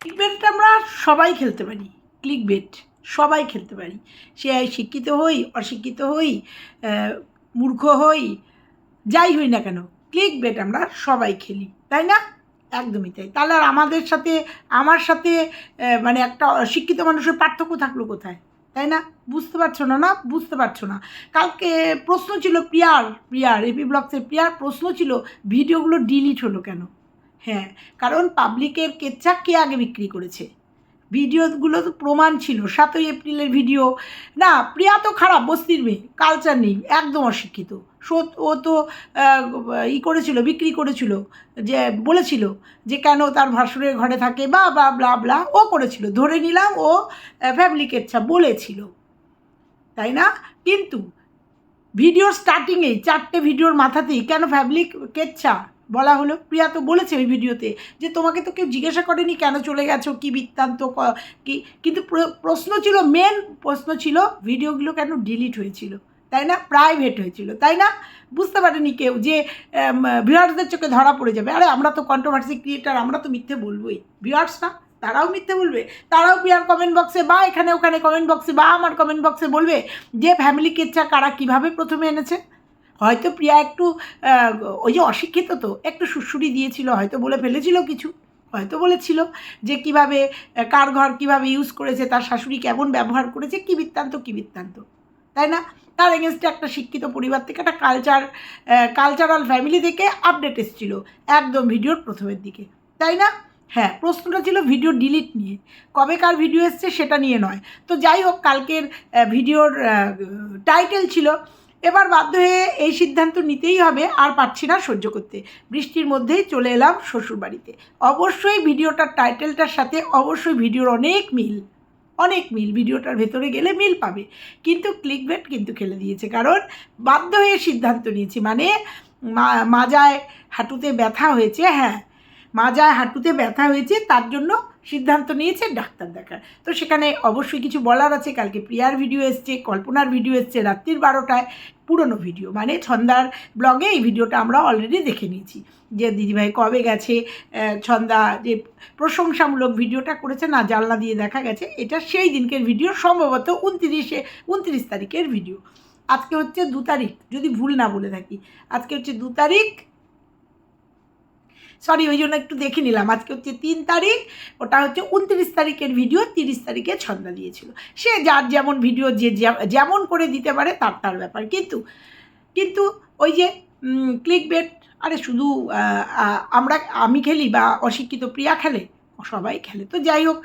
Click বেটটা আমরা সবাই খেলতে পারি। ক্লিক বেট সবাই খেলতে পারি। সে শিক্ষিত হই, অশিক্ষিত হই মূর্খ হই, যাই হই না কেন ক্লিক বেট আমরা সবাই খেলি, তাই না? একদমই তাই। তাহলে আর আমাদের সাথে, আমার সাথে মানে একটা শিক্ষিত মানুষের পার্থক্য থাকল কোথায়? তাই না? বুঝতে পারছ না না? বুঝতে পারছ না। কালকে প্রশ্ন ছিল প্রিয়ার প্রিয়ার এপি ব্লগসের প্রিয়ার প্রশ্ন ছিল, ভিডিওগুলো ডিলিট হলো কেন? হ্যাঁ কারণ পাবলিকের কেচ্ছা কে আগে বিক্রি করেছে? ভিডিওগুলো তো প্রমাণ ছিল, সাতই এপ্রিলের ভিডিও। না, প্রিয়া তো খারাপ, বস্তির মেয়ে কালচার নেই, একদম অশিক্ষিত। সো- ও তো ই করেছিল, বিক্রি করেছিল, যে বলেছিল যে কেন তার ভাসুরের ঘরে থাকে, বা বা, ব্লা ব্লা, ও করেছিল, ধরে নিলাম ও ফ্যামিলি কেচ্ছা বলেছিল। তাই না? কিন্তু ভিডিওর স্টার্টিংয়েই চারটে ভিডিওর মাথাতেই কেন ফ্যামিলি কেচ্ছা বলা হলো। প্রিয়া তো বলেছে ওই ভিডিওতে যে তোমাকে তো কেউ জিজ্ঞাসা করেনি কেন চলে গেছো, কী বৃত্তান্ত, ক- কিন্তু প্রশ্ন ছিল মেন প্রশ্ন ছিল, ভিডিওগুলো কেন ডিলিট হয়েছিল? তাই না? প্রাইভেট হয়েছিল। তাই না? বুঝতে পারেনি কেউ যে ভিউয়ার্সদের চোখে ধরা পড়ে যাবে। আরে, আমরা তো কন্ট্রোভার্সি ক্রিয়েটার আমরা তো মিথ্যে বলবোই। ভিউয়ার্সরা তারাও মিথ্যে বলবে। তারাও প্রিয়ার কমেন্ট বক্সে বা এখানে ওখানে কমেন্ট বক্সে বা আমার কমেন্ট বক্সে বলবে যে ফ্যামিলি কেচ্ছা কারা কীভাবে প্রথমে এনেছে। হয়তো প্রিয়া একটু ওই যে অশিক্ষিত তো, একটু সুরসুরি দিয়েছিল, হয়তো বলে ফেলেছিল কিছু, হয়তো বলেছিল যে কীভাবে কার ঘর কীভাবে ইউজ করেছে, তার শাশুড়ি কেমন ব্যবহার করেছে, কী বৃত্তান্ত কী বৃত্তান্ত। তাই না? তার এগেনস্টে একটা শিক্ষিত পরিবার থেকে, একটা কালচার কালচারাল ফ্যামিলি থেকে আপডেট এসেছিল, একদম ভিডিওর প্রথমের দিকে। তাই না? হ্যাঁ প্রশ্নটা ছিল ভিডিও ডিলিট নিয়ে। কবে কার ভিডিও এসছে সেটা নিয়ে নয়। তো যাই হোক, কালকের ভিডিওর টাইটেল ছিল এবার বাধ্য হয়ে এই সিদ্ধান্ত নিতেই হবে, আর পারছি না সহ্য করতে। বৃষ্টির মধ্যেই চলে এলাম শ্বশুরবাড়িতে। অবশ্যই ভিডিওটার টাইটেলটার সাথে অবশ্যই ভিডিওর অনেক মিল অনেক মিল ভিডিওটার ভেতরে গেলে মিল পাবে। কিন্তু ক্লিকবেট কিন্তু খেলে দিয়েছে, কারণ বাধ্য হয়ে সিদ্ধান্ত নিয়েছি। মানে মাজায় হাঁটুতে ব্যথা হয়েছে হ্যাঁ মাজায় হাঁটুতে ব্যথা হয়েছে, তার জন্য সিদ্ধান্ত নিয়েছে, ডাক্তার দেখার তো সেখানে অবশ্যই কিছু বলার আছে। কালকে প্রিয়ার ভিডিও এসছে, কল্পনার ভিডিও এসছে, রাত্রির বারোটায় পুরনো ভিডিও মানে ছন্দার ব্লগে এই ভিডিওটা আমরা অলরেডি দেখে নিয়েছি। যে দিদিভাই কবে গেছে ছন্দা যে প্রশংসামূলক ভিডিওটা করেছে, না জানলা দিয়ে দেখা গেছে, এটা সেই দিনকের ভিডিও সম্ভবত উনত্রিশে, উনত্রিশ তারিখের ভিডিও আজকে হচ্ছে দু তারিখ, যদি ভুল না বলে থাকি। আজকে হচ্ছে দু তারিখ সরি ওই জন্য একটু দেখে নিলাম। আজকে হচ্ছে তিন তারিখ, ওটা হচ্ছে উনত্রিশ তারিখের ভিডিও তিরিশ তারিখে ছন্দা দিয়েছিল। সে যার যেমন ভিডিও যে যেমন করে দিতে পারে তার তার ব্যাপার। কিন্তু কিন্তু ওই যে ক্লিক বেট আরে শুধু আমরা, আমি খেলি বা অশিক্ষিত প্রিয়া খেলে, সবাই খেলে। তো যাই হোক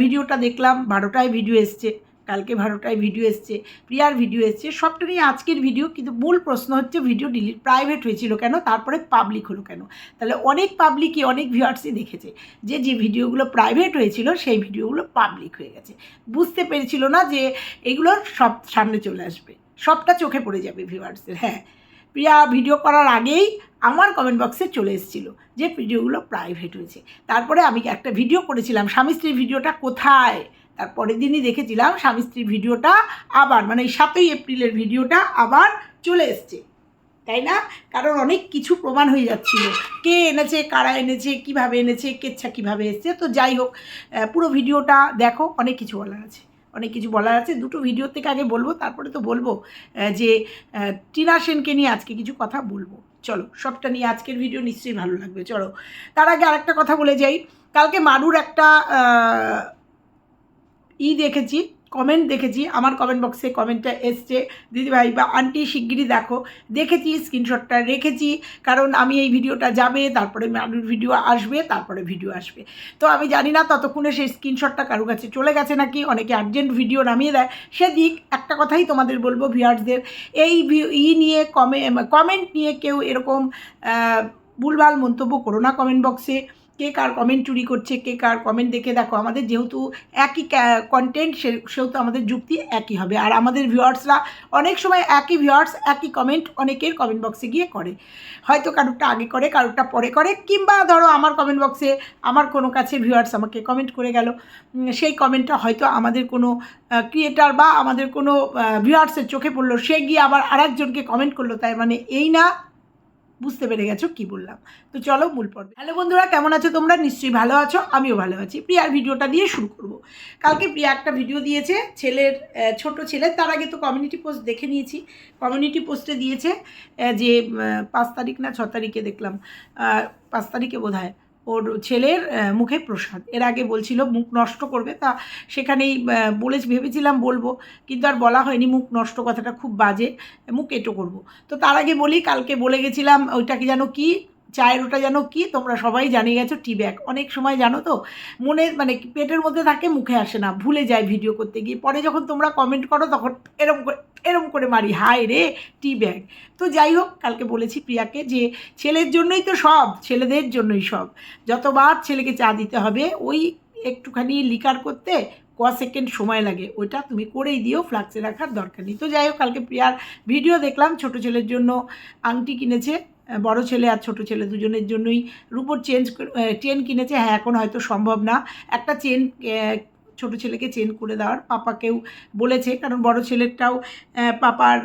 ভিডিওটা দেখলাম, বারোটায় ভিডিও এসছে। কালকে বারোটায় ভিডিও এসছে, প্রিয়ার ভিডিও এসছে, সবটা নিয়ে আজকের ভিডিও কিন্তু মূল প্রশ্ন হচ্ছে ভিডিও ডিলিট প্রাইভেট হয়েছিল কেন, তারপরে পাবলিক হলো কেন? তাহলে অনেক পাবলিকই অনেক ভিউয়ার্সই দেখেছে যে যে ভিডিওগুলো প্রাইভেট হয়েছিল, সেই ভিডিওগুলো পাবলিক হয়ে গেছে। বুঝতে পেরেছিল না যে, এগুলো সব সামনে চলে আসবে। সবটা চোখে পড়ে যাবে ভিউয়ার্সের হ্যাঁ। প্রিয়া ভিডিও করার আগেই আমার কমেন্ট বক্সে চলে এসেছিল যে ভিডিওগুলো প্রাইভেট হয়েছে। তারপরে আমি একটা ভিডিও করেছিলাম, স্বামী স্ত্রীর ভিডিওটা কোথায়? তার পরের দিনই দেখেছিলাম স্বামী স্ত্রীর ভিডিওটা আবার মানে এই সাতই এপ্রিলের ভিডিওটা আবার চলে এসছে। তাই না? কারণ অনেক কিছু প্রমাণ হয়ে যাচ্ছিল। কে এনেছে, কারা এনেছে, কীভাবে এনেছে, কেচ্ছা কীভাবে এসছে, তো যাই হোক পুরো ভিডিওটা দেখো, অনেক কিছু বলার আছে। অনেক কিছু বলার আছে। দুটো ভিডিও থেকে আগে বলব, তারপরে তো বলব যে টিনা সেনকে নিয়ে আজকে কিছু কথা বলব। চলো, সবটা নিয়ে আজকের ভিডিও নিশ্চয়ই ভালো লাগবে। চলো, তার আগে আরেকটা কথা বলে যাই। কালকে মারুর একটা ই দেখেছি কমেন্ট দেখেছি, আমার কমেন্ট বক্সে কমেন্টটা এসছে। দিদিভাই বা আন্টি শিগগিরই দেখো। দেখেছি স্ক্রিনশটটা রেখেছি, কারণ আমি এই ভিডিওটা যাবে, তারপরে মারুর ভিডিও আসবে, তারপরে ভিডিও আসবে। তো আমি জানি না ততক্ষণে সেই স্ক্রিনশটটা কারও কাছে চলে গেছে নাকি, অনেকে আর্জেন্ট ভিডিও নামিয়ে দেয়। সেদিক একটা কথাই তোমাদের বলব ভিউয়ার্সদের এই ই নিয়ে কমে কমেন্ট নিয়ে কেউ এরকম ভুলভাল মন্তব্য করো না কমেন্ট বক্সে কে কার কমেন্ট চুরি করছে, কে কার কমেন্ট দেখে, দেখো আমাদের যেহেতু একই কন্টেন্ট সেহেতু আমাদের যুক্তি একই হবে। আর আমাদের ভিউয়ার্সরা অনেক সময় একই ভিউয়ার্স একই কমেন্ট অনেকের কমেন্ট বক্সে গিয়ে করে। হয়তো কারোরটা আগে করে, কারোরটা পরে করে, কিংবা ধরো আমার কমেন্ট বক্সে আমার কোনো কাছে ভিউয়ার্স আমাকে কমেন্ট করে গেল সেই কমেন্টটা হয়তো আমাদের কোনো ক্রিয়েটার বা আমাদের কোনো ভিউয়ার্সের চোখে পড়ল, সে গিয়ে আবার আরেকজনকে কমেন্ট করল তাই মানে এই না বুঝতে পেরে গেছো কি বললাম। তো চলো মূল পর্বে। হ্যালো বন্ধুরা, কেমন আছো তোমরা? নিশ্চয়ই ভালো আছো, আমিও ভালো আছি। প্রিয়ার ভিডিওটা দিয়ে শুরু করব। কালকে প্রিয়া একটা ভিডিও দিয়েছে, ছেলের ছোট ছেলের তার আগে তো কমিউনিটি পোস্ট দেখে নিয়েছি। কমিউনিটি পোস্টে দিয়েছে যে পাঁচ তারিখ না, ছ তারিখে দেখলাম। পাঁচ তারিখে বোধ হয় ওর ছেলের মুখে প্রসাদ। এর আগে বলছিল, মুখ নষ্ট করবে। তা সেখানেই বলে ভেবেছিলাম বলব, কিন্তু আর বলা হয়নি, মুখ নষ্ট কথাটা খুব বাজে, মুখ এটো করব। তো তার আগে বলি, কালকে বলে গেছিলাম ওইটাকে যেন কি? চায়ের ওটা যেন কি? তোমরা সবাই জানিয়ে গেছো টি ব্যাগ অনেক সময় জানো তো, মনে মানে পেটের মধ্যে থাকে, মুখে আসে না। ভুলে যায় ভিডিও করতে গিয়ে। পরে যখন তোমরা কমেন্ট করো, তখন এরম করে এরম করে মারি। হায় রে টি ব্যাগ তো যাই হোক, কালকে বলেছি প্রিয়াকে যে ছেলের জন্যই তো সব, ছেলেদের জন্যই সব। যতবার ছেলেকে চা দিতে হবে, ওই একটুখানি লিকার করতে ক সেকেন্ড সময় লাগে, ওইটা তুমি করেই দিও, ফ্লাক্সে রাখার দরকার নেই। তো যাই হোক, কালকে প্রিয়ার ভিডিও দেখলাম, ছোট ছেলের জন্য আংটি কিনেছে বড় ছেলে আর ছোট ছেলে দুজনের জন্যই রুপোর চেঞ্জ চেন কিনেছে। হ্যাঁ এখন হয়তো সম্ভব না। একটা চেন ছোট ছেলেকে চেন করে দেওয়ার পাপাকেও বলেছে। কারণ বড় ছেলেরটাও পাপার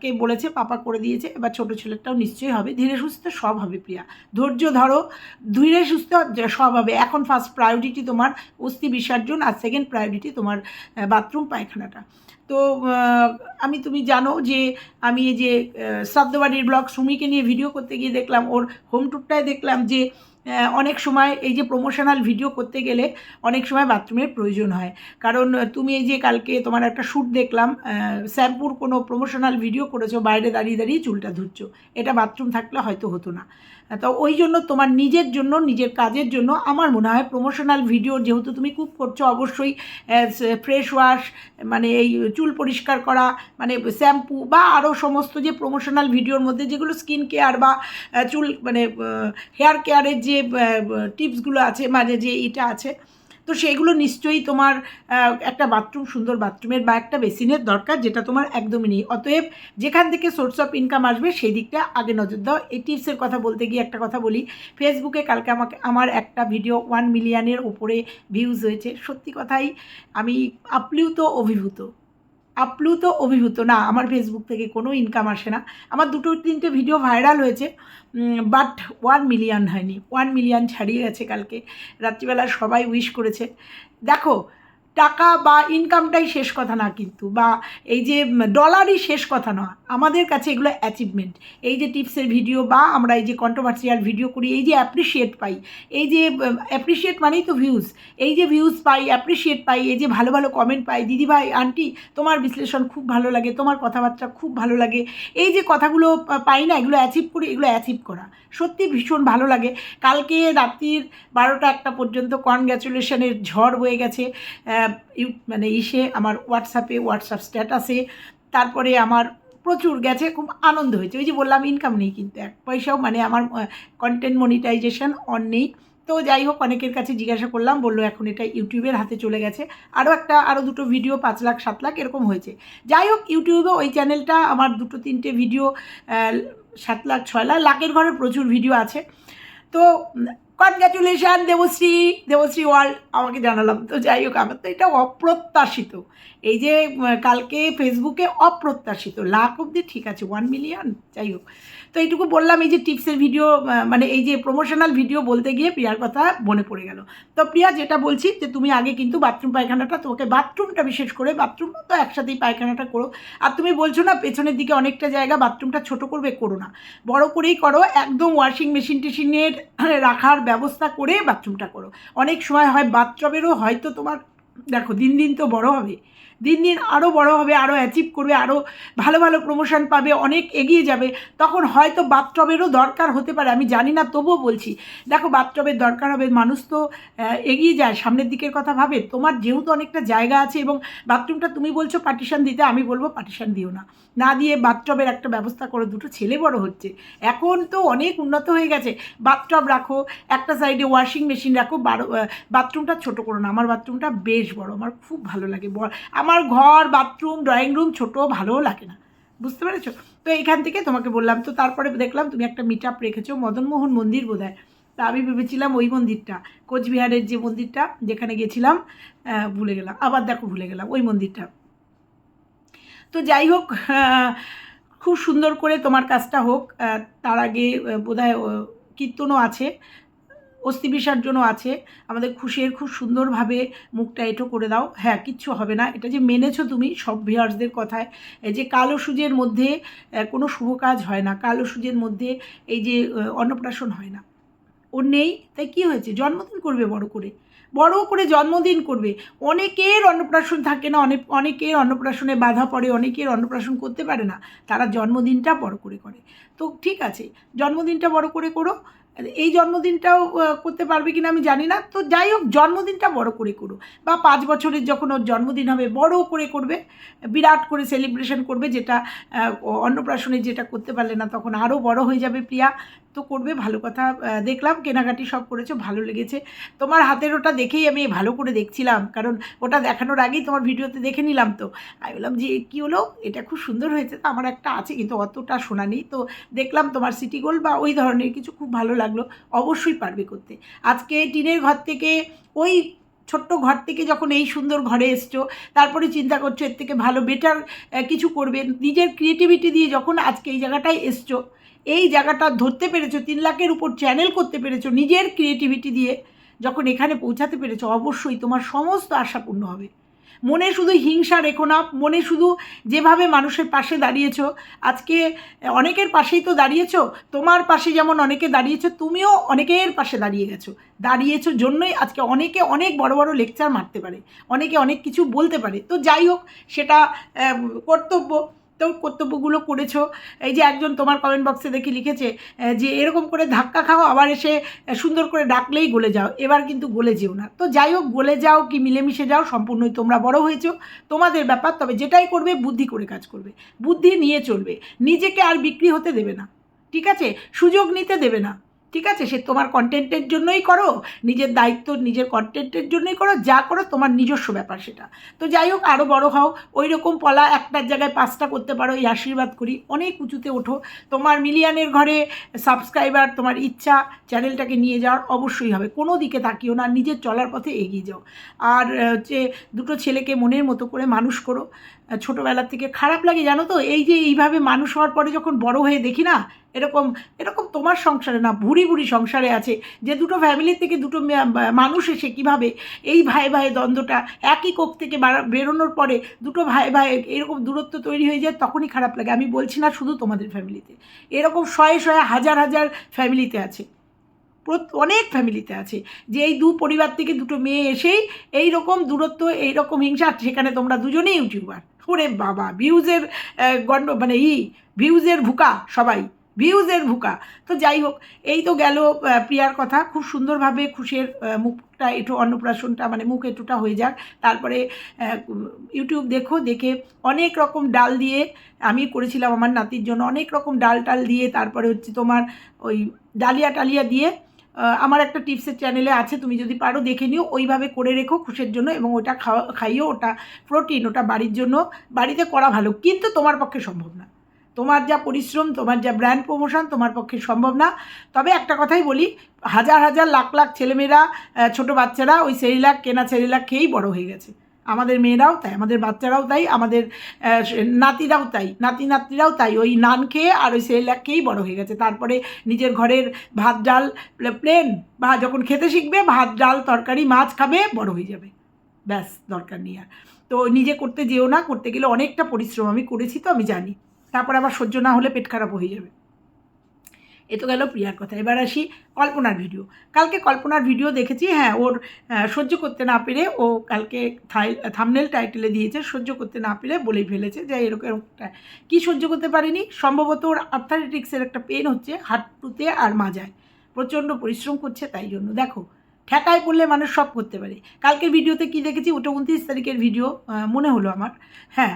কে বলেছে, পাপা করে দিয়েছে। এবার ছোট ছেলেরটাও নিশ্চয়ই হবে। ধীরে সুস্থে সব হবে প্রিয়া। ধৈর্য ধরো। ধীরে সুস্থ সব হবে। এখন ফার্স্ট প্রায়োরিটি তোমার অস্থি বিসর্জন আর সেকেন্ড প্রায়োরিটি তোমার বাথরুম পায়খানাটা। তো আমি তুমি জানো যে আমি এই যে শ্রাদ্ধবাড়ির ব্লগ সুমিকে নিয়ে ভিডিও করতে গিয়ে দেখলাম, ওর হোম ট্যুরটায় দেখলাম যে অনেক সময় এই যে প্রমোশনাল ভিডিও করতে গেলে অনেক সময় বাথরুমের প্রয়োজন হয়। কারণ তুমি এই যে কালকে তোমার একটা শ্যুট দেখলাম শ্যাম্পুর কোনো প্রমোশনাল ভিডিও করেছ, বাইরে দাঁড়িয়ে দাঁড়িয়ে চুলটা ধুচ্ছ। এটা বাথরুম থাকলে হয়তো হতো না। তো ওই জন্য তোমার নিজের জন্য, নিজের কাজের জন্য আমার মনে হয় প্রমোশনাল ভিডিও যেহেতু তুমি খুব করছ, অবশ্যই ফ্রেশ ওয়াশ মানে এই চুল পরিষ্কার করা মানে শ্যাম্পু বা আরও সমস্ত যে প্রমোশনাল ভিডিওর মধ্যে যেগুলো স্কিন কেয়ার বা চুল মানে হেয়ার কেয়ারের যে টিপসগুলো আছে মানে যে এটা আছে তো সেইগুলো নিশ্চয়ই তোমার একটা বাথরুম সুন্দর বাথরুমের বা একটা বেসিনের দরকার যেটা তোমার একদমই নেই। অতএব যেখান থেকে সোর্স অফ ইনকাম আসবে সেই দিকটা আগে নজর দাও। এই টিপসের কথা বলতে গিয়ে একটা কথা বলি। ফেসবুকে কালকে আমাকে, আমার একটা ভিডিও ওয়ান মিলিয়নের ওপরে ভিউজ হয়েছে। সত্যি কথাই আমি আপ্লুত, অভিভূত। আপ্লুত অভিভূত। না, আমার ফেসবুক থেকে কোনো ইনকাম আসে না। আমার দুটো তিনটে ভিডিও ভাইরাল হয়েছে বাট ওয়ান মিলিয়ন হয়নি। ওয়ান মিলিয়ন ছাড়িয়ে গেছে কালকে। রাত্রিবেলা সবাই উইশ করেছে। দেখো টাকা বা ইনকামটাই শেষ কথা না কিন্তু, বা এই যে ডলারই শেষ কথা নয় আমাদের কাছে এগুলো অ্যাচিভমেন্ট এই যে টিপসের ভিডিও বা আমরা এই যে কন্ট্রোভার্সিয়াল ভিডিও করি, এই যে অ্যাপ্রিসিয়েট পাই, এই যে অ্যাপ্রিসিয়েট মানেই তো ভিউজ এই যে ভিউজ পাই অ্যাপ্রিসিয়েট পাই, এই যে ভালো ভালো কমেন্ট পাই, দিদি ভাই আন্টি তোমার বিশ্লেষণ খুব ভালো লাগে, তোমার কথাবার্তা খুব ভালো লাগে। এই যে কথাগুলো পাই না, এগুলো অ্যাচিভ করি, এগুলো অ্যাচিভ করা, সত্যি ভীষণ ভালো লাগে। কালকে রাত্রির বারোটা একটা পর্যন্ত কনগ্র্যাচুলেশনের ঝড় বয়ে গেছে মানে ইসে, আমার হোয়াটসঅ্যাপে হোয়াটসঅ্যাপ স্ট্যাটাসে তারপরে আমার প্রচুর গেছে, খুব আনন্দ হয়েছে। ওই যে বললাম ইনকাম নেই কিন্তু, এক পয়সাও মানে আমার কন্টেন্ট মনিটাইজেশন অন নেই। তো যাই হোক, অনেকের কাছে জিজ্ঞাসা করলাম, বলল এখন এটা ইউটিউবের হাতে চলে গেছে। আরও একটা আরও দুটো ভিডিও পাঁচ লাখ, সাত লাখ এরকম হয়েছে। যাই হোক ইউটিউবে ওই চ্যানেলটা আমার দুটো, তিনটে ভিডিও সাত লাখ, ছয় লাখ, লাখের ঘরে প্রচুর ভিডিও আছে। তো কনগ্র্যাচুলেশান দেবশ্রী দেবশ্রী ওয়ার্ল্ড আমাকে জানালাম। তো যাই হোক আমার তো এটা অপ্রত্যাশিত। এই যে কালকে ফেসবুকে অপ্রত্যাশিত, লাখ অব্দি ঠিক আছে ওয়ান মিলিয়ন যাই হোক। তো এইটুকু বললাম, এই যে টিপসের ভিডিও মানে এই যে প্রমোশনাল ভিডিও বলতে গিয়ে প্রিয়ার কথা মনে পড়ে গেল। তো প্রিয়া, যেটা বলছি যে, তুমি আগে কিন্তু বাথরুম পায়খানাটা তোমাকে বাথরুমটা বিশেষ করে বাথরুম তো একসাথেই পায়খানাটা করো। আর তুমি বলছো না, পেছনের দিকে অনেকটা জায়গা বাথরুমটা ছোট করবে, করো না। বড় করেই করো, একদম ওয়াশিং মেশিন টেশিনের রাখার ব্যবস্থা করে বাথরুমটা করো। অনেক সময় হয় বাথটবেরও হয়তো তোমার, দেখো, দিন দিন তো বড় হবে। দিন দিন আরও বড় হবে আরও অ্যাচিভ করবে আরও ভালো ভালো প্রমোশন পাবে, অনেক এগিয়ে যাবে। তখন হয়তো বাথটবেরও দরকার হতে পারে, আমি জানি না, তবুও বলছি। দেখো, বাথটবের দরকার হবে, মানুষ তো এগিয়ে যায়, সামনের দিকের কথা ভাবে। তোমার যেহেতু অনেকটা জায়গা আছে এবং বাথরুমটা তুমি বলছো পার্টিশন দিতে, আমি বলব পার্টিশন দিও না। না দিয়ে বাথটবের একটা ব্যবস্থা করো, দুটো ছেলে বড় হচ্ছে। এখন তো অনেক উন্নত হয়ে গেছে। বাথটব রাখো, একটা সাইডে ওয়াশিং মেশিন রাখো, বারো বাথরুমটা ছোট করো না। আমার বাথরুমটা বেশ বড়, আমার খুব ভালো লাগে। ব- আমার ঘর বাথরুম ড্রয়িং রুম ছোট ভালোও লাগে না। বুঝতে পেরেছ? তো এইখান থেকে তোমাকে বললাম তো তারপরে দেখলাম তুমি একটা মিট আপ রেখেছো মদনমোহন মন্দির বোধ হয় তা আমি ভেবেছিলাম ওই মন্দিরটা কোচবিহারের যে মন্দিরটা যেখানে গেছিলাম ভুলে গেলাম আবার দেখো ভুলে গেলাম ওই মন্দিরটা। তো যাই হোক খুব সুন্দর করে তোমার কাজটা হোক তার আগে আহ, বোধহয় আহ, কীর্তনও আছে। অস্থি বিসর্জনও আছে। আমাদের খুশির খুব সুন্দরভাবে মুখটা এটো করে দাও। হ্যাঁ কিচ্ছু হবে না। এটা যে মেনেছো তুমি সব ভিউয়ার্সদের কথায় যে কালো সুজের মধ্যে কোনো শুভ কাজ হয় না। কালো সুজের মধ্যে এই যে অন্নপ্রাশন হয় না। ওর নেই, তাই কি হয়েছে? জন্মদিন করবে বড় করে। বড় করে জন্মদিন করবে। অনেকের অন্নপ্রাশন থাকে না, অনেক, অনেকের অন্নপ্রাশনে বাধা পড়ে, অনেকের অন্নপ্রাশন করতে পারে না। তারা জন্মদিনটা বড় করে করে। তো ঠিক আছে, জন্মদিনটা বড় করে করো। এই জন্মদিনটাও করতে পারবে কিনা আমি জানি না। তো যাই হোক, জন্মদিনটা বড় করে করো। বা পাঁচ বছরের যখন ওর জন্মদিন হবে বড় করে করবে। বিরাট করে সেলিব্রেশন করবে, যেটা অন্নপ্রাশনে যেটা করতে পারলে না, তখন আরও বড় হয়ে যাবে প্রিয়া। তো করবে, ভালো কথা দেখলাম, কেনাকাটি সব করেছ, ভালো লেগেছে। তোমার হাতের ওটা দেখেই আমি ভালো করে দেখছিলাম, কারণ ওটা দেখানোর আগেই তোমার ভিডিওতে দেখে নিলাম তো। আমি বললাম, যে, কী হলো? এটা খুব সুন্দর হয়েছে, তো আমার একটা আছে, কিন্তু অতটা শোনা নেই। তো দেখলাম, তোমার সিটি গোল্ড বা ওই ধরনের কিছু খুব ভালো লাগল, অবশ্যই পারবে করতে। আজকে টিনের ঘর থেকে ওই ছোট্ট ঘর থেকে যখন এই সুন্দর ঘরে এসছো, তারপরে চিন্তা করছ এর থেকে ভালো বেটার কিছু করবে, নিজের ক্রিয়েটিভিটি দিয়ে যখন আজকে এই জায়গাটায় এসছো, এই জায়গাটা ধরতে পেরেছ, তিন লাখের উপর চ্যানেল করতে পেরেছ, নিজের ক্রিয়েটিভিটি দিয়ে যখন এখানে পৌঁছাতে পেরেছ, অবশ্যই তোমার সমস্ত আশা পূর্ণ হবে। মনে শুধু হিংসা রেখো না, মনে শুধু যেভাবে মানুষের পাশে দাঁড়িয়েছ, আজকে অনেকের পাশেই তো দাঁড়িয়েছ, তোমার পাশে যেমন অনেকে দাঁড়িয়েছ, তুমিও অনেকের পাশে দাঁড়িয়ে গেছো। দাঁড়িয়েছ জন্যই আজকে অনেকে অনেক বড় বড় লেকচার মারতে পারে, অনেকে অনেক কিছু বলতে পারে। তো যাই হোক, সেটা কর্তব্য। তো কর্তব্যগুলো করেছ। এই যে একজন তোমার কমেন্ট বক্সে দেখি লিখেছে যে এরকম করে ধাক্কা খাও, আবার এসে সুন্দর করে ডাকলেই গলে যাও। এবার কিন্তু গলে যেও না। তো যাই হোক, গলে যাও কি মিলেমিশে যাও, সম্পূর্ণই তোমরা বড় হয়েছো। তোমাদের ব্যাপার, তবে যেটাই করবে, বুদ্ধি করে কাজ করবে। বুদ্ধি নিয়ে চলবে। নিজেকে আর বিক্রি হতে দেবে না। ঠিক আছে? সুযোগ নিতে দেবে না। ঠিক আছে? সে তোমার কন্টেন্টের জন্যই করো, নিজের দায়িত্ব, নিজের কন্টেন্টের জন্যই করো, যা করো তোমার নিজস্ব ব্যাপার সেটা। তো যাই হোক আরও বড় হও। ওই রকম পলা একটার জায়গায় পাঁচটা করতে পারো, এই আশীর্বাদ করি। অনেক উঁচুতে ওঠো। তোমার মিলিয়নের ঘরে সাবস্ক্রাইবার তোমার ইচ্ছা, চ্যানেলটাকে নিয়ে যাওয়ার অবশ্যই হবে। কোনো দিকে তাকিও না, নিজের চলার পথে এগিয়ে যাও। আর হচ্ছে দুটো ছেলেকে মনের মতো করে মানুষ করো। ছোটোবেলার থেকে খারাপ লাগে, জানো তো? এই যে এইভাবে মানুষ হওয়ার পরে যখন বড় হয়ে দেখি না, এরকম এরকম তোমার সংসারে না ভুড়ি ভুড়ি সংসারে আছে যে দুটো ফ্যামিলির থেকে দুটো মানুষ এসে কীভাবে এই ভাই ভাই দ্বন্দ্বটা একই কোপ থেকে বেরোনোর পরে দুটো ভাই ভাই এরকম দূরত্ব তৈরি হয়ে যায়, তখনই খারাপ লাগে। আমি বলছি না শুধু তোমাদের ফ্যামিলিতে এরকম শয়ে শয়ে হাজার হাজার ফ্যামিলিতে আছে। অনেক ফ্যামিলিতে আছে যে এই দু পরিবার থেকে দুটো মেয়ে এসেই এই রকম দূরত্ব এই রকম হিংসা, সেখানে তোমরা দুজনেই ইউটিউবার। ওরে বাবা, ভিউজের গণ্ড মানে ই, ভিউজের ভুকা সবাই, ভিউজের ভুকা। তো যাই হোক, এই তো গেল প্রিয়ার কথা। খুব সুন্দরভাবে খুশের মুখটা একটু অন্নপ্রাশনটা মানে মুখ এটুটা হয়ে যাক। তারপরে ইউটিউব দেখো, দেখে অনেক রকম ডাল দিয়ে আমি করেছিলাম আমার নাতির জন্য। অনেক রকম ডাল টাল দিয়ে, তারপরে হচ্ছে তোমার ওই ডালিয়া টালিয়া দিয়ে আমার একটা টিপসের চ্যানেলে আছে, তুমি যদি পারো দেখে নিও, ওইভাবে করে রেখো খুশের জন্য এবং ওটা খাওয়া, খাইও, ওটা প্রোটিন ওটা বাড়ির জন্য, বাড়িতে করা ভালো, কিন্তু তোমার পক্ষে সম্ভব না। তোমার যা পরিশ্রম, তোমার যা ব্র্যান্ড প্রমোশন তোমার পক্ষে সম্ভব না। তবে একটা কথাই বলি, হাজার হাজার, লাখ লাখ ছেলেমেয়েরা ছোট বাচ্চারা ওই সেরিলাক, কেনা সেরিলাক খেয়েই বড় হয়ে গেছে। আমাদের মেয়েরাও তাই, আমাদের বাচ্চারাও তাই, আমাদের নাতিরাও তাই, নাতি নাতনিরাও তাই। ওই নান খেয়ে আর ওই সেরিলাক খেয়েই বড় হয়ে গেছে। তারপরে নিজের ঘরের ভাত ডাল প্লেন বা যখন খেতে শিখবে, ভাত, ডাল, তরকারি, মাছ খাবে, বড় হয়ে যাবে। ব্যাস, দরকার নেই আর। তো নিজে করতে যেও না, করতে গেলে অনেকটা পরিশ্রম আমি করেছি তো, আমি জানি। তারপর আবার সহ্য না হলে পেট খারাপ হয়ে যাবে। এ তো গেল প্রিয়ার কথা। এবার আসি কল্পনার ভিডিও কালকে কল্পনার ভিডিও দেখেছি হ্যাঁ ওর সহ্য করতে না পেরে ও কালকে থামনেল টাইটেলে দিয়েছে, সহ্য করতে না পেরে বলেই ফেলেছে যে এরকম কী সহ্য করতে পারেনি? সম্ভবত ওর আর্থারিটিক্সের একটা পেন হচ্ছে, হাঁটুতে আর মাজায়। প্রচণ্ড পরিশ্রম করছে তাই জন্য। দেখো, ঠেকায় পড়লে মানুষ সব করতে পারে। কালকের ভিডিওতে কি দেখেছি? ওটা উনত্রিশ তারিখের ভিডিও মনে হলো আমার। হ্যাঁ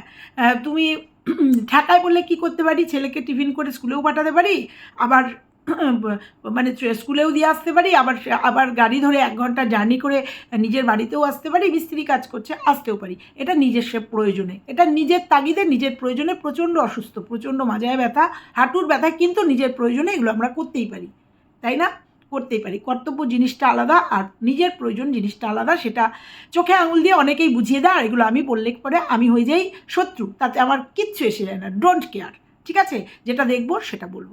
তুমি ঠেকায় বলে কি করতে পারি? ছেলেকে টিফিন করে স্কুলেও পাঠাতে পারি? আবার মানে স্কুলেও দিয়ে আসতে পারি? আবার আবার গাড়ি ধরে এক ঘণ্টা জার্নি করে নিজের বাড়িতেও আসতে পারি? মিস্ত্রি কাজ করছে, আসতেও পারি। এটা নিজস্ব প্রয়োজনে। এটা নিজের তাগিদে, নিজের প্রয়োজনে প্রচণ্ড অসুস্থ, প্রচণ্ড মাজায় ব্যথা, হাঁটুর ব্যথা কিন্তু নিজের প্রয়োজনে এগুলো আমরা করতেই পারি। তাই না? করতেই পারি। কর্তব্য জিনিসটা আলাদা আর নিজের প্রয়োজন জিনিসটা আলাদা, সেটা চোখে আঙুল দিয়ে অনেকেই বুঝিয়ে দেয়, আর এগুলো আমি বললে পরে আমি হয়ে যাই শত্রু। তাতে আমার কিচ্ছু এসে যায় না। ডোন্ট কেয়ার ঠিক আছে? যেটা দেখব সেটা বলব।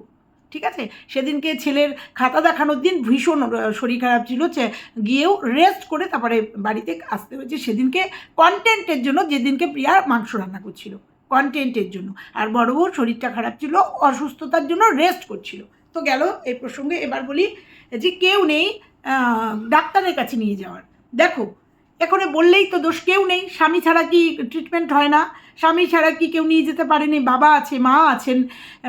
ঠিক আছে? সেদিনকে ছেলের খাতা দেখানোর দিন ভীষণ শরীর খারাপ ছিল গিয়েও রেস্ট করে তারপরে বাড়িতে আসতে হয়েছে। সেদিনকে কন্টেন্টের জন্য যেদিনকে প্রিয়া মাংস রান্না করছিল কন্টেন্টের জন্য। আর বড় বউ শরীরটা খারাপ ছিল, অসুস্থতার জন্য রেস্ট করছিল। তো গেল এই প্রসঙ্গে, এবার বলি যে কেউ নেই ডাক্তারের কাছে নিয়ে যাওয়ার। দেখো, এখানে বললেই তো দোষ কেউ নেই, স্বামী ছাড়া কি ট্রিটমেন্ট হয় না? স্বামী ছাড়া কি কেউ নিয়ে যেতে পারেনি বাবা আছে মা আছেন,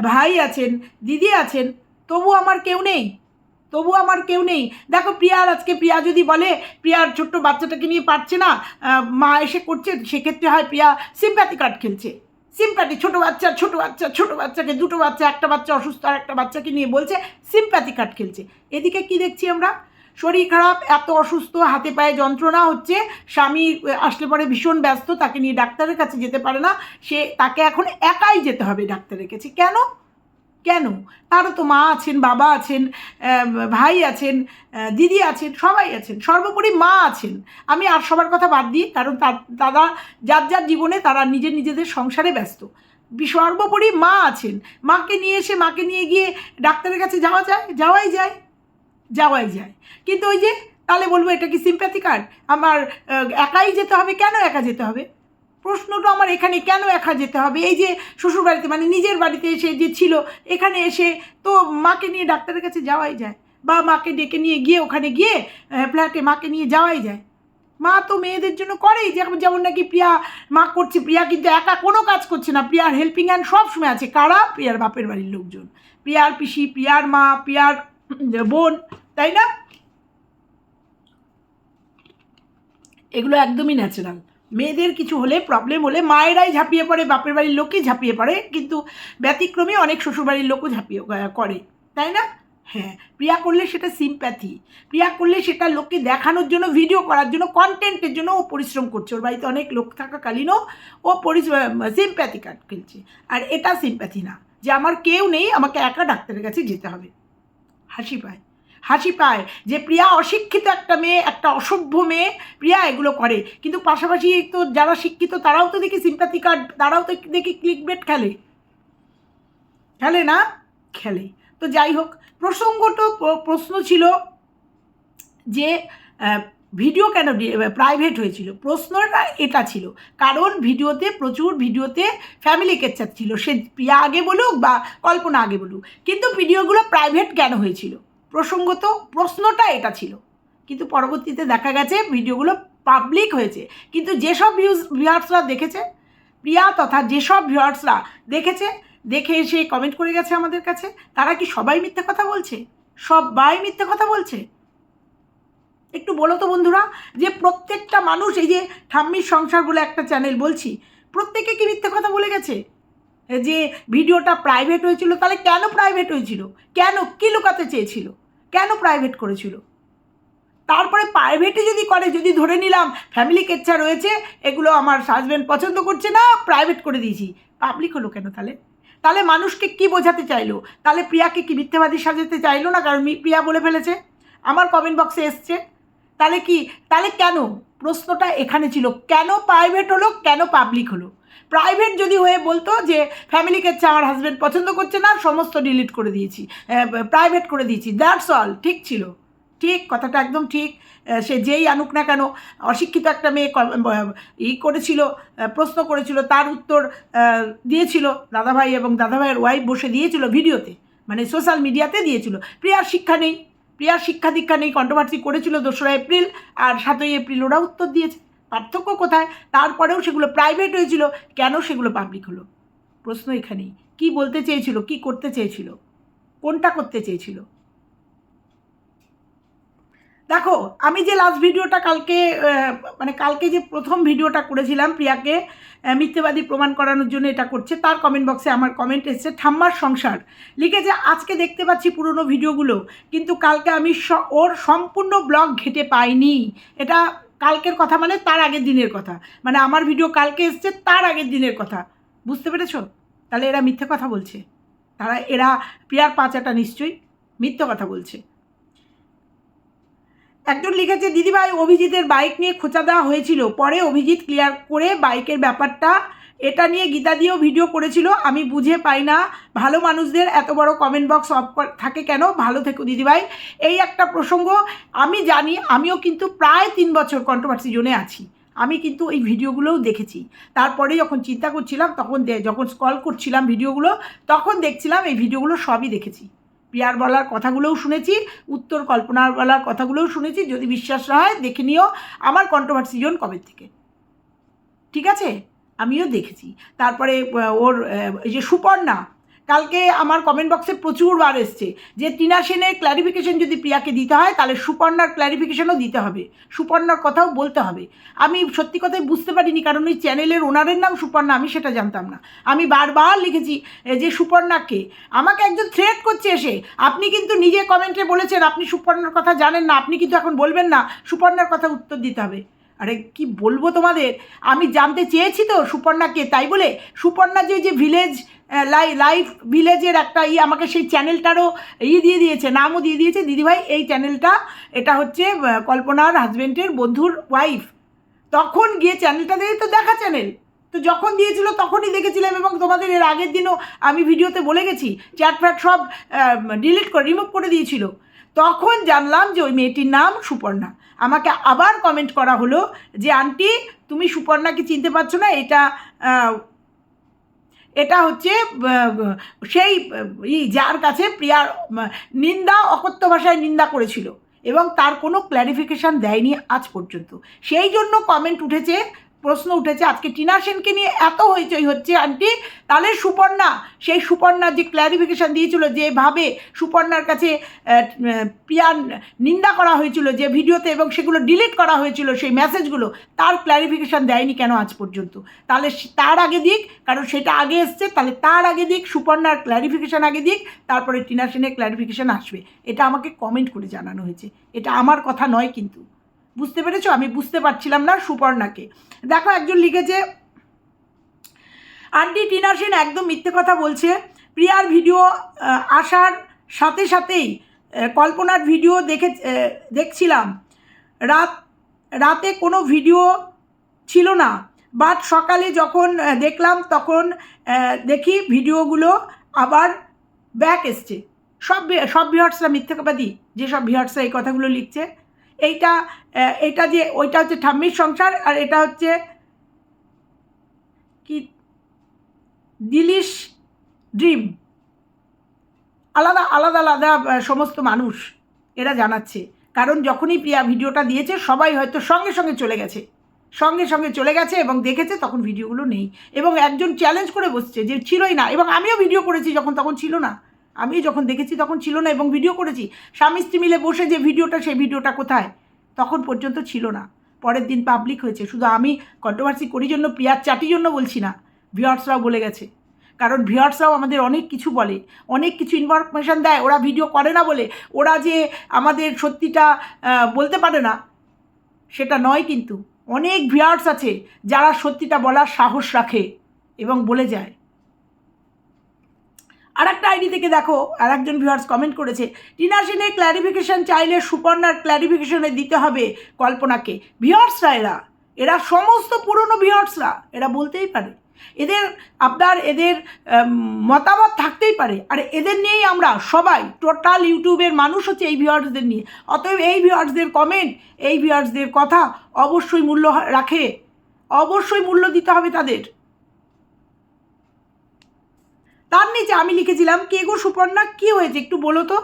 ভাই আছেন, দিদি আছেন, তবু আমার কেউ নেই, তবু আমার কেউ নেই। দেখো প্রিয়ার আজকে প্রিয়া যদি বলে, প্রিয়ার ছোট্ট বাচ্চাটাকে নিয়ে পারছে না মা এসে করছে, সেক্ষেত্রে হয় প্রিয়া সিম্প্যাথি কার্ড খেলছে। সিম্প্যাথি ছোটো বাচ্চা ছোটো বাচ্চা, ছোটো বাচ্চাকে, দুটো বাচ্চা, একটা বাচ্চা অসুস্থ আর একটা বাচ্চাকে নিয়ে বলছে সিম্প্যাথি কার্ড খেলছে। এদিকে কি দেখছি আমরা? শরীর খারাপ, এত অসুস্থ, হাতে পায়ে যন্ত্রণা হচ্ছে, স্বামী আসলে পরে ভীষণ ব্যস্ত, তাকে নিয়ে ডাক্তারের কাছে যেতে পারে না, সে, তাকে এখন একাই যেতে হবে ডাক্তারের কাছে। কেন? কেন? তারও তো মা আছেন, বাবা আছেন ভাই আছেন দিদি আছেন, সবাই আছেন, সর্বোপরি মা আছেন। আমি আর সবার কথা বাদ দিই কারণ তার যার যার জীবনে তারা নিজের নিজেদের সংসারে ব্যস্ত। সর্বোপরি মা আছেন। মাকে নিয়ে এসে, মাকে নিয়ে গিয়ে ডাক্তারের কাছে যাওয়া যায়, যাওয়াই যায় যাওয়াই যায়। কিন্তু ওই যে, তাহলে বলব, এটা কি সিম্প্যাথি কার্ড আমার একাই যেতে হবে? কেন একা যেতে হবে? প্রশ্নটা আমার এখানে কেন একা যেতে হবে? এই যে শ্বশুরবাড়িতে মানে নিজের বাড়িতে এসে যে ছিল, এখানে এসে তো মাকে নিয়ে ডাক্তারের কাছে যাওয়াই যায় বা মাকে ডেকে নিয়ে গিয়ে ওখানে গিয়ে ফ্ল্যাটে মাকে নিয়ে যাওয়াই যায়। মা তো মেয়েদের জন্য করেই যেমন যেমন নাকি প্রিয়া, মা করছে, প্রিয়া কিন্তু একা কোনো কাজ করছে না। প্রিয়ার হেল্পিং হ্যান্ড সব সময় আছে। কারা? প্রিয়ার বাপের বাড়ির লোকজন। প্রিয়ার পিসি, প্রিয়ার মা, প্রিয়ার বোন, তাই না? এগুলো একদমই ন্যাচারাল মেয়েদের কিছু হলে প্রবলেম হলে মায়েরাই ঝাঁপিয়ে পড়ে, বাপের বাড়ির লোকই ঝাঁপিয়ে পড়ে, কিন্তু ব্যতিক্রমে অনেক শ্বশুরবাড়ির লোকও ঝাঁপিয়ে করে, তাই না? হ্যাঁ প্রিয়া করলে সেটা সিম্প্যাথি প্রিয়া করলে সেটা লোককে দেখানোর জন্য ভিডিও করার জন্য কন্টেন্টের জন্য ও পরিশ্রম করছে। ওর বাড়িতে অনেক লোক থাকাকালীনও ও সিম্প্যাথি কার্ড খেলছে আর এটা সিম্প্যাথি না, যে আমার কেউ নেই, আমাকে একা ডাক্তারের কাছে যেতে হবে। হাসি পায়। হাসি পায় যে প্রিয়া অশিক্ষিত একটা মেয়ে, একটা অসভ্য মেয়ে, প্রিয়া এগুলো করে। কিন্তু পাশাপাশি তো যারা শিক্ষিত, তারাও তো দেখি সিম্প্যাথি কার্ড তারাও তো দেখি ক্লিক বেট খেলে। খেলে না? খেলে। তো যাই হোক প্রসঙ্গটা প্র- প্রশ্ন ছিল যে ভিডিও কেন প্রাইভেট হয়েছিল? প্রশ্নটা এটা ছিল। কারণ ভিডিওতে প্রচুর ভিডিওতে ফ্যামিলি কেচার ছিল। সে প্রিয়া আগে বলুক বা কল্পনা আগে বলুক। কিন্তু ভিডিওগুলো প্রাইভেট কেন হয়েছিল? প্রসঙ্গত প্রশ্নটা এটা ছিল। কিন্তু পরবর্তীতে দেখা গেছে ভিডিওগুলো পাবলিক হয়েছে। কিন্তু যেসব ভিউজ ভিউয়ার্সরা দেখেছে, প্রিয়া তথা যেসব ভিউয়ার্সরা দেখেছে, দেখে এসে কমেন্ট করে গেছে আমাদের কাছে, তারা কি সবাই মিথ্যে কথা বলছে? সবাই মিথ্যে কথা বলছে? একটু বলো তো বন্ধুরা, যে প্রত্যেকটা মানুষ এই যে ঠাম্মির সংসার বলে একটা চ্যানেল বলছি, প্রত্যেকে কি মিথ্যে কথা বলে গেছে? যে ভিডিওটা প্রাইভেট হয়েছিল, তাহলে কেন প্রাইভেট হয়েছিল? কেন কী লুকাতে চেয়েছিল? কেন প্রাইভেট করেছিল? তারপরে প্রাইভেটে যদি করে, যদি ধরে নিলাম ফ্যামিলি কেচ্ছা রয়েছে, এগুলো আমার হাজব্যান্ড পছন্দ করছে না প্রাইভেট করে দিয়েছি। পাবলিক হলো কেন তাহলে? তাহলে মানুষকে কি বোঝাতে চাইলো? তাহলে প্রিয়াকে কি মিথ্যাবাদী সাজাতে চাইলো না? কারণ প্রিয়া বলে ফেলেছে। আমার কমেন্ট বক্সে এসছে। তাহলে কি? তাহলে কেন? প্রশ্নটা এখানে ছিল। কেন প্রাইভেট হলো? কেন পাবলিক হলো? প্রাইভেট যদি হয়ে বলতো যে ফ্যামিলি কেচ্ছে আমার হাজব্যান্ড পছন্দ করছে না, সমস্ত ডিলিট করে দিয়েছি। প্রাইভেট করে দিয়েছি। দ্যাটস অল ঠিক ছিল। ঠিক, কথাটা একদম ঠিক। সে যেই আনুক না কেন, অশিক্ষিত একটা মেয়ে ই করেছিল প্রশ্ন করেছিল, তার উত্তর দিয়েছিল। দাদাভাই এবং দাদাভাইয়ের ওয়াইফ বসে দিয়েছিল ভিডিওতে। মানে সোশ্যাল মিডিয়াতে দিয়েছিল। প্রিয়ার শিক্ষা নেই। প্রিয়ার শিক্ষা দীক্ষা নেই কন্ট্রোভার্সি করেছিল দোসরা এপ্রিল, আর সাতই এপ্রিল ওরা উত্তর দিয়েছে। পার্থক্য কোথায়? তারপরেও সেগুলো প্রাইভেট হয়েছিল। কেন সেগুলো পাবলিক হলো? প্রশ্ন এখানেই। কি বলতে চেয়েছিল? কি করতে চেয়েছিল? কোনটা করতে চেয়েছিল? দেখো, আমি যে লাস্ট ভিডিওটা কালকে মানে কালকে যে প্রথম ভিডিওটা করেছিলাম প্রিয়াকে মিথ্যেবাদী প্রমাণ করানোর জন্য এটা করছে, তার কমেন্ট বক্সে আমার কমেন্ট এসেছে, ঠাম্মার সংসার। লিখেছে, আজকে দেখতে পাচ্ছি পুরনো ভিডিওগুলো কিন্তু কালকে আমি ওর সম্পূর্ণ ব্লগ ঘেটে পাইনি। এটা কালকের কথা মানে তার আগের দিনের কথা। মানে আমার ভিডিও কালকে এসছে, তার আগের দিনের কথা। বুঝতে পেরেছ? তাহলে এরা মিথ্যে কথা বলছে। তারা, এরা প্রিয়ার পাচাটা নিশ্চয়ই মিথ্যে কথা বলছে। একজন লিখেছে, দিদিভাই, অভিজিতের বাইক নিয়ে খোঁচা দেওয়া হয়েছিল। পরে অভিজিৎ ক্লিয়ার করে বাইকের ব্যাপারটা এটা নিয়ে গীতা দিয়েও ভিডিও করেছিল। আমি বুঝে পাই না, ভালো মানুষদের এত বড় কমেন্ট বক্স অফ থাকে কেন? ভালো থেকো দিদিভাই। এই একটা প্রসঙ্গ, আমি জানি, আমিও কিন্তু প্রায় তিন বছর কন্ট্রোভার্সি জোনে আছি। আমি কিন্তু এই ভিডিওগুলোও দেখেছি। তারপরে যখন চিন্তা করছিলাম, তখন যখন স্কল করছিলাম ভিডিওগুলো তখন দেখছিলাম এই ভিডিওগুলো সবই দেখেছি। প্রিয়ার বলার কথাগুলোও শুনেছি, উত্তর কল্পনার বলার কথাগুলোও শুনেছি। যদি বিশ্বাস না হয়, দেখে নিও আমার কন্ট্রোভার্সি জোন কবে থেকে। ঠিক আছে? আমিও দেখেছি। তারপরে ওর যে সুপর্ণা, কালকে আমার কমেন্ট বক্সে প্রচুর বার এসছে যে টিনা সেনের ক্ল্যারিফিকেশন যদি প্রিয়াকে দিতে হয়, তাহলে সুপর্ণার ক্ল্যারিফিকেশনও দিতে হবে। সুপর্ণার কথাও বলতে হবে। আমি সত্যি কথাই বুঝতে পারিনি, কারণ ওই চ্যানেলের ওনারের নাম সুপর্ণা, আমি সেটা জানতাম না। আমি বারবার লিখেছি যে সুপর্ণাকে, আমাকে একজন থ্রেট করছে এসে। আপনি কিন্তু নিজে কমেন্টে বলেছেন, আপনি সুপর্ণার কথা জানেন না, আপনি কিন্তু এখন বলবেন না, সুপর্ণার কথা উত্তর দিতে হবে। আরে কি বলব তোমাদের? আমি জানতে চেয়েছি তো সুপর্ণাকে, তাই বলে সুপর্ণা যে যে ভিলেজ লাই লাইফ ভিলেজের একটা ই আমাকে সেই চ্যানেলটারও ই দিয়ে দিয়েছে, নামও দিয়ে দিয়েছে। দিদিভাই, এই চ্যানেলটা এটা হচ্ছে কল্পনার হাজবেন্ডের বন্ধুর ওয়াইফ তখন গিয়ে চ্যানেলটা দিয়ে তো দেখা চ্যানেল তো যখন দিয়েছিল তখনই দেখেছিলাম এবং তোমাদের এর আগের দিনও আমি ভিডিওতে বলে গেছি চ্যাট ফ্যাট সব ডিলিট করে রিমুভ করে দিয়েছিল। তখন জানলাম যে ওই মেয়েটির নাম সুপর্ণা। আমাকে আবার কমেন্ট করা হলো যে, আন্টি, তুমি সুপর্ণাকে চিনতে পারছ না? এটা এটা হচ্ছে সেই, ই, যার কাছে প্রিয়ার নিন্দা, অকথ্য ভাষায় নিন্দা করেছিল এবং তার কোনো ক্ল্যারিফিকেশান দেয়নি আজ পর্যন্ত। সেই জন্য কমেন্ট উঠেছে প্রশ্ন উঠেছে। আজকে টিনা সেনকে নিয়ে এত হইচই হচ্ছে, আন্টি। তাহলে সুপর্ণা, সেই সুপর্ণা যে ক্ল্যারিফিকেশান দিয়েছিল যেভাবে সুপর্ণার কাছে প্রিয়ার নিন্দা করা হয়েছিল, যে ভিডিওতে এবং সেগুলো ডিলিট করা হয়েছিল, সেই মেসেজগুলো তার ক্ল্যারিফিকেশান দেয়নি কেন আজ পর্যন্ত? তাহলে তার আগে দিক, কারণ সেটা আগে এসছে, তাহলে তার আগে দিক, সুপর্ণার ক্ল্যারিফিকেশান আগে দিক, তারপরে টিনা সেনের ক্ল্যারিফিকেশান আসবে। এটা আমাকে কমেন্ট করে জানানো হয়েছে। এটা আমার কথা নয় কিন্তু। বুঝতে পেরেছ? আমি বুঝতে পারছিলাম না সুপর্ণাকে। দেখো একজন লিখেছে, আন্টি টিনা সেন একদম মিথ্যে কথা বলছে। প্রিয়ার ভিডিও আসার সাথে সাথেই কল্পনার ভিডিও দেখে দেখছিলাম। রাত, রাতে কোনো ভিডিও ছিল না। বাট সকালে যখন দেখলাম তখন দেখি ভিডিওগুলো আবার ব্যাক এসছে। সব সব ভিউয়ার্সরা মিথ্যাবাদী। যেসব ভিউয়ার্সরা এই কথাগুলো লিখছে এইটা এটা যে, ওইটা হচ্ছে ঠাম্মির সংসার আর এটা হচ্ছে কি? দিলিশ ড্রিম। আলাদা আলাদা আলাদা সমস্ত মানুষ এরা জানাচ্ছে। কারণ যখনই প্রিয়া ভিডিওটা দিয়েছে, সবাই হয়তো সঙ্গে সঙ্গে চলে গেছে। সঙ্গে সঙ্গে চলে গেছে এবং দেখেছে তখন ভিডিওগুলো নেই। এবং একজন চ্যালেঞ্জ করে বসছে যে, ছিলই না। এবং আমিও ভিডিও করেছি যখন, তখন ছিল না। আমি যখন দেখেছি তখন ছিল না এবং ভিডিও করেছি। স্বামী স্ত্রী মিলে বসে যে ভিডিওটা সেই ভিডিওটা কোথায়? তখন পর্যন্ত ছিল না। পরের দিন পাবলিক হয়েছে। শুধু আমি কন্ট্রোভার্সি করি জন্য, প্রিয়ার চাটির জন্য বলছি না ভিউয়ার্সরাও বলে গেছে। কারণ ভিউয়ার্সরাও আমাদের অনেক কিছু বলে, অনেক কিছু ইনফরমেশান দেয়। ওরা ভিডিও করে না বলে, ওরা যে আমাদের সত্যিটা বলতে পারে না, সেটা নয় কিন্তু। অনেক ভিউয়ার্স আছে যারা সত্যিটা বলার সাহস রাখে এবং বলে যায়। আর একটা আইডি থেকে দেখো আর একজন ভিউয়ার্স কমেন্ট করেছে, টিনা সেনের ক্ল্যারিফিকেশন চাইলে সুপর্ণার ক্ল্যারিফিকেশনে দিতে হবে কল্পনাকে। ভিউয়ার্সরা এরা এরা সমস্ত পুরনো ভিউয়ার্সরা এরা বলতেই পারে। এদের আপনার এদের মতামত থাকতেই পারে। আর এদের নিয়েই আমরা সবাই টোটাল ইউটিউবের মানুষ হচ্ছে এই ভিউয়ার্সদের নিয়ে। অতএব এই ভিউয়ার্সদের কমেন্ট এই ভিউয়ার্সদের কথা অবশ্যই মূল্য রাখে। অবশ্যই মূল্য দিতে হবে তাদের। তার নিচে আমি লিখেছিলাম। কে গো সুপর্ণা? কী হয়েছে? একটু বলো তো।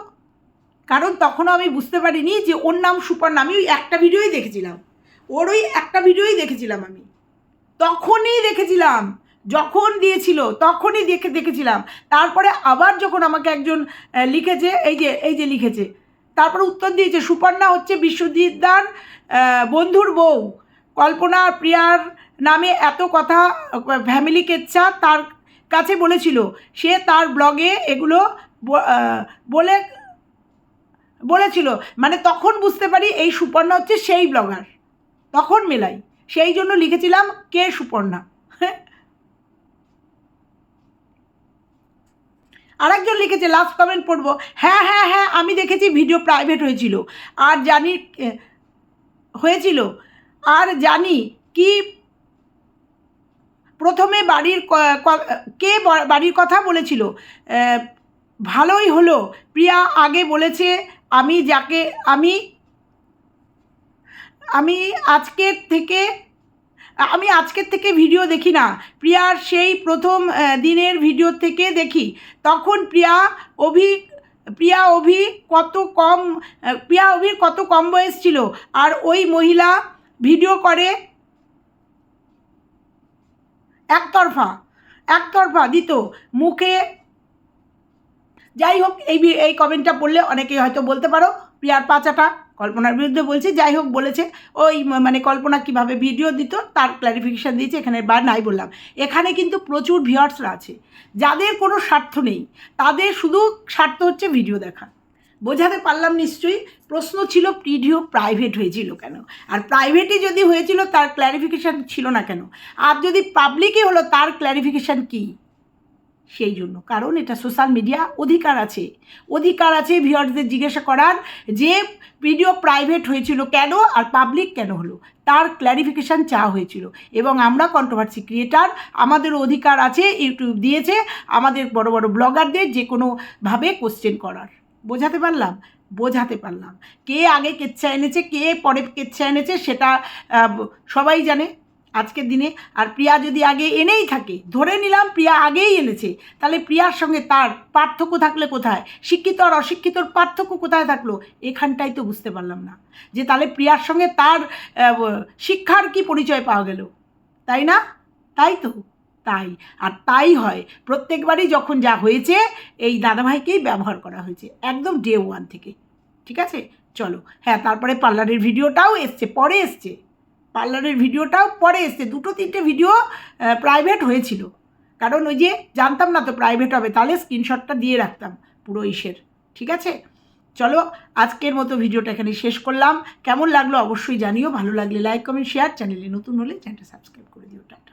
কারণ তখনও আমি বুঝতে পারিনি যে ওর নাম সুপর্ণা। আমি ওই একটা ভিডিওই দেখেছিলাম। ওর ওই একটা ভিডিওই দেখেছিলাম আমি। তখনই দেখেছিলাম। যখন দিয়েছিল তখনই দেখে দেখেছিলাম। তারপরে আবার যখন আমাকে একজন লিখেছে এই যে এই যে লিখেছে। তারপরে উত্তর দিয়েছে সুপর্ণা হচ্ছে বিশ্বজিৎদার আহ, বন্ধুর বউ। কল্পনা প্রিয়ার নামে এত কথা ফ্যামিলি কেচ্ছা তার কাছে বলেছিল, সে তার ব্লগে এগুলো বলে, বলেছিল। মানে তখন বুঝতে পারি এই সুপর্ণা হচ্ছে সেই ব্লগার। তখন মেলাই। সেই জন্য লিখেছিলাম কে সুপর্ণা। আরেকজন লিখেছে লাস্ট কমেন্ট পড়ব। হ্যাঁ হ্যাঁ হ্যাঁ আমি দেখেছি ভিডিও প্রাইভেট হয়েছিল। আর জানি হয়েছিল। আর জানি কি প্রথমে বাড়ির ক- বাড়ির কথা বলেছিল? ভালোই হলো। প্রিয়া আগে বলেছে, আমি যাকে, আমি আমি আজকের থেকে, আমি আজকের থেকে ভিডিও দেখি না। প্রিয়ার সেই প্রথম দিনের ভিডিও থেকে দেখি। তখন প্রিয়া অভি প্রিয়া অভি কত কম প্রিয়া অভির কত কম বয়স ছিল। আর ওই মহিলা ভিডিও করে একতরফা একতরফা, দিত। মুখে যাই হোক, এই এই কমেন্টটা পড়লে অনেকেই হয়তো বলতে পারো, প্রিয়ার পাচাটা কল্পনার বিরুদ্ধে বলছে। যাই হোক, বলেছে, ওই মানে কল্পনা কীভাবে ভিডিও দিত, তার ক্ল্যারিফিকেশান দিয়েছে, এখানে বা নাই বললাম। এখানে কিন্তু প্রচুর ভিউয়ার্সরা আছে, যাদের কোনো স্বার্থ নেই, তাদের শুধু স্বার্থ হচ্ছে ভিডিও দেখা। বোঝাতে পারলাম নিশ্চয়ই, প্রশ্ন ছিল পিডিও প্রাইভেট হয়েছিল কেন? আর প্রাইভেটে যদি হয়েছিল, তার ক্ল্যারিফিকেশান ছিল না কেন? আর যদি পাবলিকে হলো, তার ক্ল্যারিফিকেশান কী? সেই জন্য। কারণ এটা সোশ্যাল মিডিয়া অধিকার আছে। অধিকার আছে ভিউয়ার্সদের জিজ্ঞাসা করার যে ভিডিও প্রাইভেট হয়েছিল কেন আর পাবলিক কেন হলো। তার ক্ল্যারিফিকেশান চাওয়া হয়েছিল। এবং আমরা কন্ট্রোভার্সি ক্রিয়েটার আমাদের অধিকার আছে, ইউটিউব দিয়েছে, আমাদের বড় বড় ব্লগারদের যে কোনোভাবে কোশ্চেন করার। বোঝাতে পারলাম? বোঝাতে পারলাম। কে আগে কেচ্ছা এনেছে, কে পরে কেচ্ছা এনেছে সেটা সবাই জানে আজকের দিনে। আর প্রিয়া যদি আগে এনেই থাকে, ধরে নিলাম প্রিয়া আগেই এনেছে, তাহলে প্রিয়ার সঙ্গে তার পার্থক্য থাকলে কোথায়? শিক্ষিত আর অশিক্ষিতর পার্থক্য কোথায় থাকল? এখানটাই তো বুঝতে পারলাম না। যে তাহলে প্রিয়ার সঙ্গে তার শিক্ষার কি পরিচয় পাওয়া গেল? তাই না? তাই তো? তাই। আর তাই হয়, প্রত্যেকবারই যখন যা হয়েছে, এই দাদাভাইকেই ব্যবহার করা হয়েছে, একদম ডে ওয়ান থেকে। ঠিক আছে? চলো। হ্যাঁ তারপরে পার্লারের ভিডিওটাও এসছে, পরে এসছে। পার্লারের ভিডিওটাও পরে এসছে। দুটো তিনটে ভিডিও প্রাইভেট হয়েছিল। কারণ ওই যে জানতাম না তো প্রাইভেট হবে, তাহলে স্ক্রিনশটটা দিয়ে রাখতাম পুরো ইসের। ঠিক আছে? চলো, আজকের মতো ভিডিওটা এখানে শেষ করলাম। কেমন লাগল অবশ্যই জানিও। ভালো লাগলে লাইক কমেন্ট শেয়ার চ্যানেলে নতুন হলে চ্যানেলটা সাবস্ক্রাইব করে দিও। টাটা।